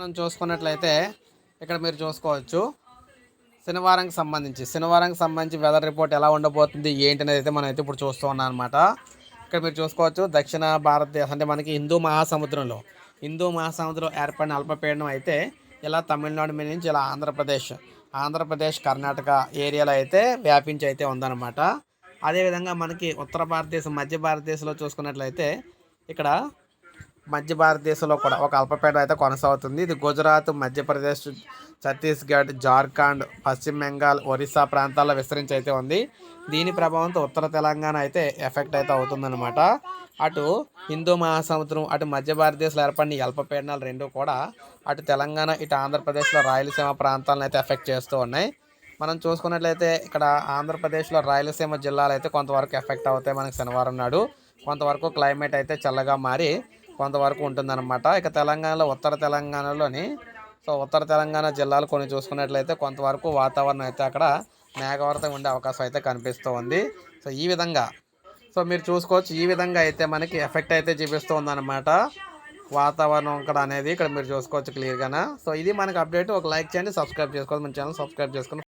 మనం చూసుకున్నట్లయితే ఇక్కడ మీరు చూసుకోవచ్చు. శనివారంకి సంబంధించి శనివారంకి సంబంధించి వెదర్ రిపోర్ట్ ఎలా ఉండబోతుంది ఏంటి అనేది అయితే మనం అయితే ఇప్పుడు చూస్తూ ఉన్నాం అనమాట ఇక్కడ మీరు చూసుకోవచ్చు దక్షిణ భారతదేశం అంటే మనకి హిందూ మహాసముద్రంలో హిందూ మహాసముద్రం ఏర్పడిన అల్పపీడనం అయితే ఇలా తమిళనాడు మీద నుంచి ఇలా ఆంధ్రప్రదేశ్ ఆంధ్రప్రదేశ్ కర్ణాటక ఏరియాలో అయితే వ్యాపించి అయితే ఉందన్నమాట. అదేవిధంగా మనకి ఉత్తర భారతదేశం మధ్య భారతదేశంలో చూసుకున్నట్లయితే ఇక్కడ మధ్య భారతదేశంలో కూడా ఒక అల్పపీడనం అయితే కొనసాగుతుంది. ఇది గుజరాత్ మధ్యప్రదేశ్ ఛత్తీస్గఢ్ జార్ఖండ్ పశ్చిమ బెంగాల్ ఒరిస్సా ప్రాంతాల్లో విస్తరించి అయితే ఉంది. దీని ప్రభావంతో ఉత్తర తెలంగాణ అయితే ఎఫెక్ట్ అయితే అవుతుందన్నమాట. అటు హిందూ మహాసముద్రం అటు మధ్య భారతదేశంలో ఏర్పడిన అల్పపీడనాలు రెండు కూడా అటు తెలంగాణ ఇటు ఆంధ్రప్రదేశ్లో రాయలసీమ ప్రాంతాలను అయితే ఎఫెక్ట్ చేస్తూ ఉన్నాయి. మనం చూసుకున్నట్లయితే ఇక్కడ ఆంధ్రప్రదేశ్లో రాయలసీమ జిల్లాలు అయితే కొంతవరకు ఎఫెక్ట్ అవుతాయి మనకి శనివారం నాడు. కొంతవరకు క్లైమేట్ అయితే చల్లగా మారి కొంతవరకు ఉంటుందన్నమాట. ఇక తెలంగాణలో ఉత్తర తెలంగాణలోని సో ఉత్తర తెలంగాణ జిల్లాలు కొన్ని చూసుకున్నట్లయితే కొంతవరకు వాతావరణం అయితే అక్కడ మేఘవర్తం ఉండే అవకాశం అయితే కనిపిస్తూ ఉంది. సో ఈ విధంగా సో మీరు చూసుకోవచ్చు ఈ విధంగా అయితే మనకి ఎఫెక్ట్ అయితే చూపిస్తూ ఉందన్నమాట. వాతావరణం ఇక్కడ అనేది ఇక్కడ మీరు చూసుకోవచ్చు క్లియర్గానా. సో ఇది మనకు అప్డేట్. ఒక లైక్ చేయండి సబ్స్క్రైబ్ చేసుకోవాలి. మన ఛానల్ సబ్స్క్రైబ్ చేసుకుని